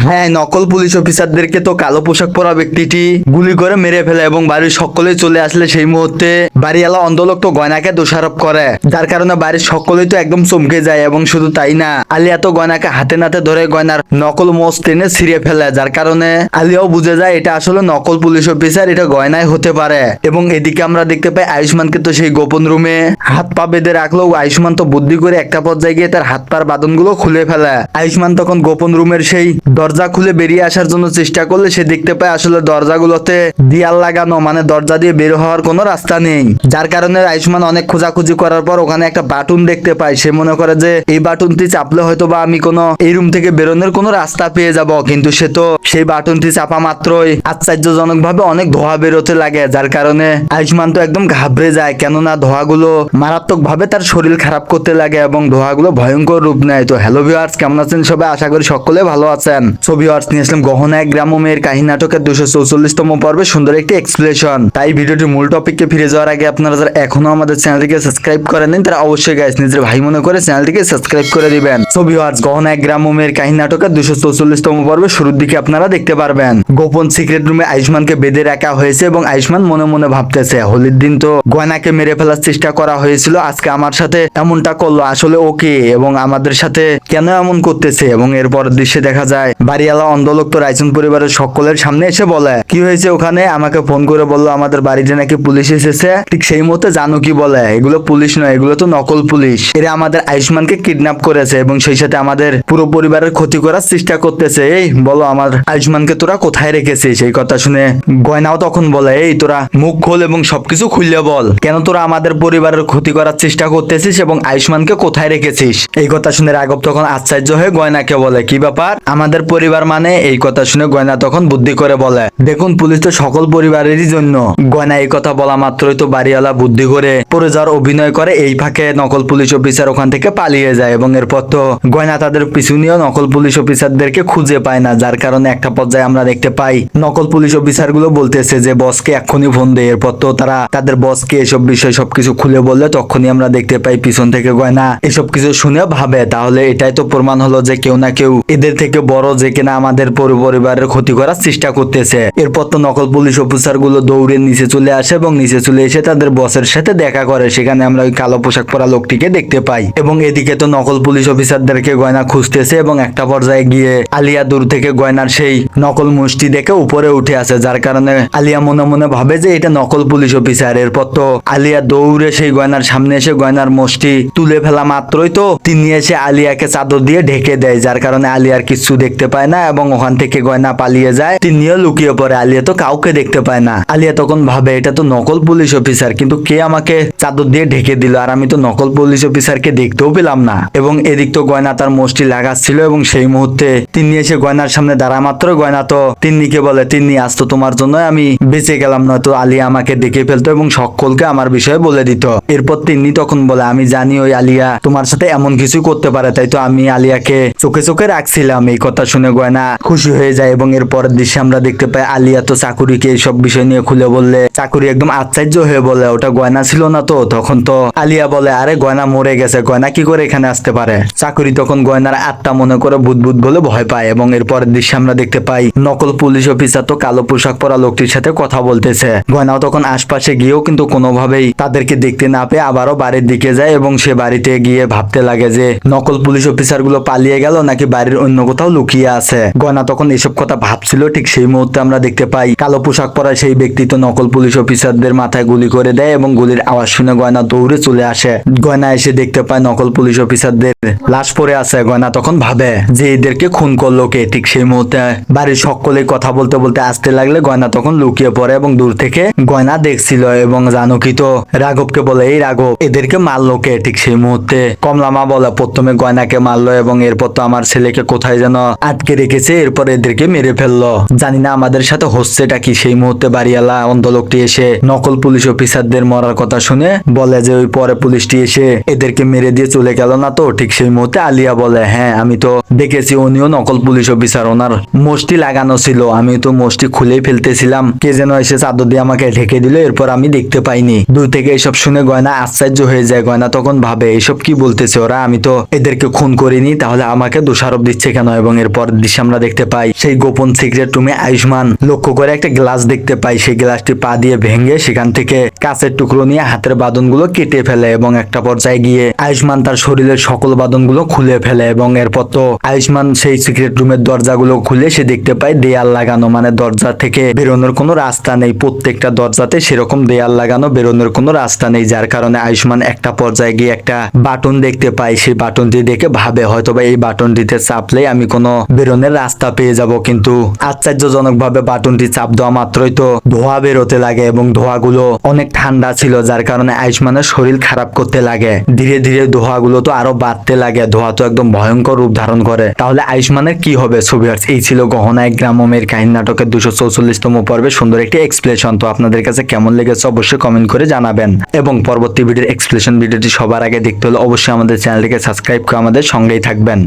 হ্যাঁ নকল পুলিশ অফিসারদেরকে তো কালো পোশাক পরা ব্যক্তিটি গুলি করে মেরে ফেলে এবং বাড়ির সকলে চলে আসলে সেই মুহূর্তে বাড়িওয়ালা অন্ধলোক তো গয়নাকে দোষারোপ করে যার কারণে বাড়ির সকলেই তো একদম চমকে যায় এবং শুধু তাই না আলিয়া তো গয়নাকে হাতে নাতে ধরে গয়নার নকল মোষ টেনে ছিঁড়ে ফেলে যার কারণে আলিয়াও বুঝে যায় এটা আসলে নকল পুলিশ অফিসার এটা গয়নায় হতে পারে এবং এদিকে আমরা দেখতে পাই আয়ুষ্মানকে তো সেই গোপন রুমে হাত পা বেঁধে রাখল আয়ুষ্মান তো বুদ্ধি করে একটা পর্যায়ে গিয়ে তার হাত পার বাঁধনগুলো খুলে ফেলে। আয়ুষ্মান তখন গোপন রুমের সেই দরজা খুলে বেরিয়ে আসার জন্য চেষ্টা করলে সে দেখতে পায় আসলে দরজাগুলোতে দিয়াল লাগানো মানে দরজা দিয়ে বের হওয়ার কোনো রাস্তা নেই। যার কারণে আয়ুষ্মান অনেক খোঁজাখুঁজি করার পর ওখানে একটা বাটন দেখতে পায়। সে মনে করে যে, এই বাটনটি চাপলে হয়তো বা আমি কোনো এই রুম থেকে বেরোনোর কোনো রাস্তা পেয়ে যাব। কিন্তু সে তো সেই বাটনটি চাপা মাত্রই আশ্চর্যজনক ভাবে অনেক ধোয়া বেরোতে লাগে, যার কারণে আয়ুষ্মান তো একদম ঘাবড়ে যায়। কেননা ধোঁয়াগুলো মারাত্মক ভাবে তার শরীর খারাপ করতে লাগে এবং ধোঁয়াগুলো ভয়ঙ্কর রূপ নেয়। তো হ্যালো ভিউয়ার্স কেমন আছেন সবাই? আশা করি সকলে ভালো আছেন। সো ভিউয়ার্স নিয়ে আসলাম গহনা এক গ্রাম মেয়ের কাহিনী নাটকের দুশো চৌচল্লিশতম পর্বে সুন্দর একটি এক্সপ্লেশন তাই ভিডিওটির মূল টপিককে ফিরে যাওয়ার আপনারা যারা এখনও আমাদের চ্যানেলটিকে সাবস্ক্রাইব করেন তারা অবশ্যই গাইস নিজের ভাই মনে করে চ্যানেলটিকে সাবস্ক্রাইব করে দিবেন। সো ভিউয়ার্স গহনা এক গ্রাম ও মেয়ের কাহিনী নাটকের দুশো চৌচল্লিশতম পর্বে শুরুর দিকে আপনারা দেখতে পারবেন। গোপন সিক্রেট রুমে আয়ুষ্মানকে বেঁধে রাখা হয়েছে এবং আয়ুষ্মান মনে মনে ভাবতেছে, হোলির দিন তো গয়নাকে মেরে ফেলার চেষ্টা করা হয়েছিল, আজকে আমার সাথে এমনটা করল, আসলে ওকে এবং আমাদের সাথে কেন এমন করতেছে? এবং এরপর দৃশ্যে দেখা যায়, বাড়িওয়ালা অন্ধলোক তো রায়চন পরিবারের সকলের সামনে এসে বলে, কি হয়েছে ওখানে? আমাকে ফোন করে বলল, আমাদের বাড়িতে নাকি পুলিশ এসেছে। ঠিক সেই মতো জানো কি বলে? এগুলো পুলিশ নয়, এগুলো তো নকল পুলিশ। এরা আমাদের আয়ুষ্মানকে কিডন্যাপ করেছে এবং সেই সাথে আমাদের পুরো পরিবারের ক্ষতি করার চেষ্টা করতেছে। এই, বলো আমার আয়ুষ্মানকে তোরা কোথায় রেখেছিস? এই কথা শুনে গয়নাও তখন বলে, এই, তোরা মুখ খোল এবং সবকিছু খুললে বল। কেন তোরা আমাদের পরিবারের ক্ষতি করার চেষ্টা করতেছিস এবং আয়ুষ্মানকে কোথায় রেখেছিস? এই কথা শুনে রাঘব তখন আশ্চর্য হয়ে গয়নাকে বলে, কি ব্যাপার? আমাদের পরিবার মানে? এই কথা শুনে গয়না তখন বুদ্ধি করে বলে, দেখুন, পুলিশ তো সকল পরিবারেরই জন্য। গয়না এই কথা বলা মাত্রই তো বাড়িওয়ালা বুদ্ধি করে পরে যাওয়ার অভিনয় করে এই ফাঁকে নকল পুলিশ অফিসার ওখান থেকে পালিয়ে যায় এবং এরপর তো গয়না তাদের পিছু নিয়েও নকল পুলিশ অফিসারদেরকে খুঁজে পায় না। যার কারণে একটা পর্যায়ে আমরা দেখতে পাই নকল পুলিশ অফিসারগুলো বলতেছে যে, বসকে এক্ষুনি ফোন দেয় এরপর তো তারা তাদের বসকে এসব বিষয় সবকিছু খুলে বললে তখনই আমরা দেখতে পাই পিছন থেকে গয়না এসব কিছু শুনে ভাবে। তাহলে এটাই তো প্রমাণ হলো যে, কেউ না কেউ এদের থেকে বড় যে কিনা আমাদের পুরো, পরিবারের ক্ষতি করার চেষ্টা করতেছে। এরপর তো নকল পুলিশ অফিসারগুলো দৌড়ে নিচে চলে আসে এবং নিচে চলে এসে তাদের বসের সাথে দেখা করে। সেখানে আমরা ওই কালো পোশাক পরা লোকটিকে দেখতে পাই। এবং এদিকে তো নকল পুলিশ অফিসারদেরকে গয়না খুঁজতেছে এবং একটা পর্যায়ে গিয়ে আলিয়া দূর থেকে গয়নার সেই নকল মুষ্টি দেখে উপরে উঠে আসে, যার কারণে আলিয়া মনে মনে ভাবে যে এটা নকল পুলিশ অফিসার। এরপর তো আলিয়া দৌড়ে সেই গয়নার সামনে এসে গয়নার মুষ্টি তুলে ফেলা মাত্রই তো তিনি এসে আলিয়াকে চাদর দিয়ে ঢেকে দেয়, যার কারণে আলিয়ার কিছু দেখতে পায় না এবং ওখান থেকে গয়না পালিয়ে যায়। তিনিও লুকিয়ে পড়ে, আলিয়া তো কাউকে দেখতে পায় না। আলিয়া তখন ভাবে, এটা তো নকল পুলিশ অফিসার কিন্তু কে আমাকে চাদর দিয়ে ঢেকে দিল? আর আমি তো নকল পুলিশ অফিসারকে দেখতেও পেলাম না। এবং এদিক তো গয়না তার মুষ্টি লাগাচ্ছিল এবং সেই মুহূর্তে তিনি এসে গয়নার সামনে দাঁড়া মাত্র গয়না তো তিন্নিকে বলে, তিন্নি, আজ তো তোমার জন্য আমি বেঁচে গেলাম। নয়তো আলিয়া আমাকে দেখে ফেলতো এবং সকলকে আমার বিষয়ে বলে দিত। এরপর তিন্নি তখন বলে, আমি জানি ওই আলিয়া তোমার সাথে এমন কিছু করতে পারে, তাই তো আমি আলিয়াকে চোখে চোখে রাখছিলাম। এই কথা শুনে গয়না খুশি হয়ে যায় এবং এর পরের দৃশ্যে আমরা দেখতে পাই, আলিয়া তো চাকুরিকে এইসব বিষয় নিয়ে খুলে বললে, চাকুরি একদম আশ্চর্য হয়ে বলে, ওটা গয়না ছিল না তো? তখন তো আলিয়া বলে, আরে, গয়না মরে গেছে। গয়না কি করে এখানে আসতে পারে? চাকুরি তখন গয়নার আত্মা মনে করে ভূত বলে ভয় পায় এবং এর পরের দৃশ্যে আমরা দেখতে পাই, নকল পুলিশ অফিসার তো কালো পোশাক পরা লোকটির সাথে কথা বলতেছে। গয়নাও তখন আশপাশে গিয়েও কিন্তু কোনোভাবেই তাদেরকে দেখতে না পেয়ে আবারও বাড়ির দিকে যায় এবং সে বাড়িতে গিয়ে ভাবতে লাগে যে, নকল পুলিশ অফিসারগুলো পালিয়ে গেল নাকি বাড়ির অন্য কোথাও লুকিয়ে আছে? গয়না তখন এসব কথা ভাবছিল, ঠিক সেই মুহূর্তে আমরা দেখতে পাই, কালো পোশাক পরা সেই ব্যক্তি তো নকল পুলিশ অফিসারদের মাথায় গুলি করে দেয় এবং গুলির আওয়াজ শুনে গয়না দৌড়ে চলে আসে। গয়না এসে দেখতে পায় নকল পুলিশ অফিসারদের লাশ পড়ে আছে। গয়না তখন ভাবে যে এদেরকে খুন করল কে ঠিক সেই মুহূর্তে। বাড়ির সকলে কথা বলতে বলতে আসতে লাগলে গয়না তখন লুকিয়ে পড়ে এবং দূর থেকে গয়না দেখছিল এবং জানো কি তো রাঘবকে বলে, এই রাঘব, এদেরকে মারলো কে ঠিক সেই মুহূর্তে? কমলামা বলে, প্রথমে গয়নাকে মারলো এবং এরপর তো আমার ছেলেকে কোথায় যেন আটকে রেখেছে, এরপর এদেরকে মেরে ফেলল। জানি না আমাদের সাথে হচ্ছেটা কি সেই মুহূর্তে বাড়িওয়ালা অন্ধলোকটি এসে নকল পুলিশ অফিসারদের মরার কথা শুনে বলে যে, ওই পরে পুলিশটি এসে এদেরকে মেরে দিয়ে চলে গেল না তো? ঠিক সেই মুহূর্তে আলিয়া বলে হ্যাঁ আমি তো দেখেছি উনিও নকল পুলিশ অফিসার। ওনার মোষটি লাগানো ছিল। আমি তো মোষটি খুলেই ফেলতেছিলাম। কে যেন এসে চাদর দিয়ে আমাকে ঢেকে দিল। এরপর আমি দেখতে পাইনি। দূর থেকে এসব শুনে গয়না আশ্চর্য হয়ে যায়। গয়না তখন ভাবে, এসব কি বলতেছে ওরা? আমি তো এদেরকে খুন করিনি। তাহলে আমাকে দোষারোপ দিচ্ছে কেন? এবং এরপর দৃশ্যে আমরা দেখতে পাই, সেই গোপন সিক্রেট রুমে আয়ুষ্মান লক্ষ্য করে একটা গ্লাস দেখতে পাই। সেই গ্লাসটি পা দিয়ে ভেঙে সেখান থেকে কাঁচের টুকরো নিয়ে হাতের বাদনগুলো কেটে ফেলে এবং একটা পর্যায়ে গিয়ে আয়ুষ্মান তার শরীরের সকল বাদনগুলো খুলে ফেলে এবং এরপর তো আয়ুষ্মান সেই সিক্রেট রুমের দরজাগুলো খুলে সে দেখতে পায় দেয়াল লাগানো মানে দরজা থেকে বেরোনোর কোনো রাস্তা নেই। প্রত্যেকটা দরজাতে সেরকম দেয়াল লাগানো, বেরোনোর কোনো রাস্তা নেই, যার কারণে আয়ুষ্মান একটা পর্যায়ে গিয়ে একটা বাটন দেখতে পাই সেই বাটনটি দেখে ভাবে হয়তো বা এই বাটনটিতে চাপলে আমি কোনো বেরোনোর রাস্তা পেয়ে যাব। কিন্তু আশ্চর্যজনক ভাবে বাটনটি চাপ দেওয়া মাত্রই তো ধোঁয়া বেরোতে লাগে এবং ধোঁয়াগুলো অনেক ঠান্ডা ছিল, যার কারণে আয়ুষ্মানের শরীর খারাপ করতে লাগে। ধীরে ধীরে ধোঁয়াগুলো তো আরও বাড়তে লাগে ধোঁয়া তো একদম ভয়ঙ্কর রূপ ধারণ করে। তাহলে আয়ুষ্মানের কি হবে ছবিয়ার্স এই ছিল গহনা এক গ্রামের কাহিনী নাটকের দুশো চৌচল্লিশতম পর্বে সুন্দর একটি এক্সপ্লেশন তো আপনাদের কাছে কেমন লেগেছে অবশ্যই কমেন্ট করে জানাবেন। এবং পরবর্তী ভিডিওর এক্সপ্লেশন ভিডিওটি সবার আগে দেখতে হলে অবশ্যই আমাদের চ্যানেলটিকে সাবস্ক্রাইব করে আমাদের সঙ্গেই থাকবেন।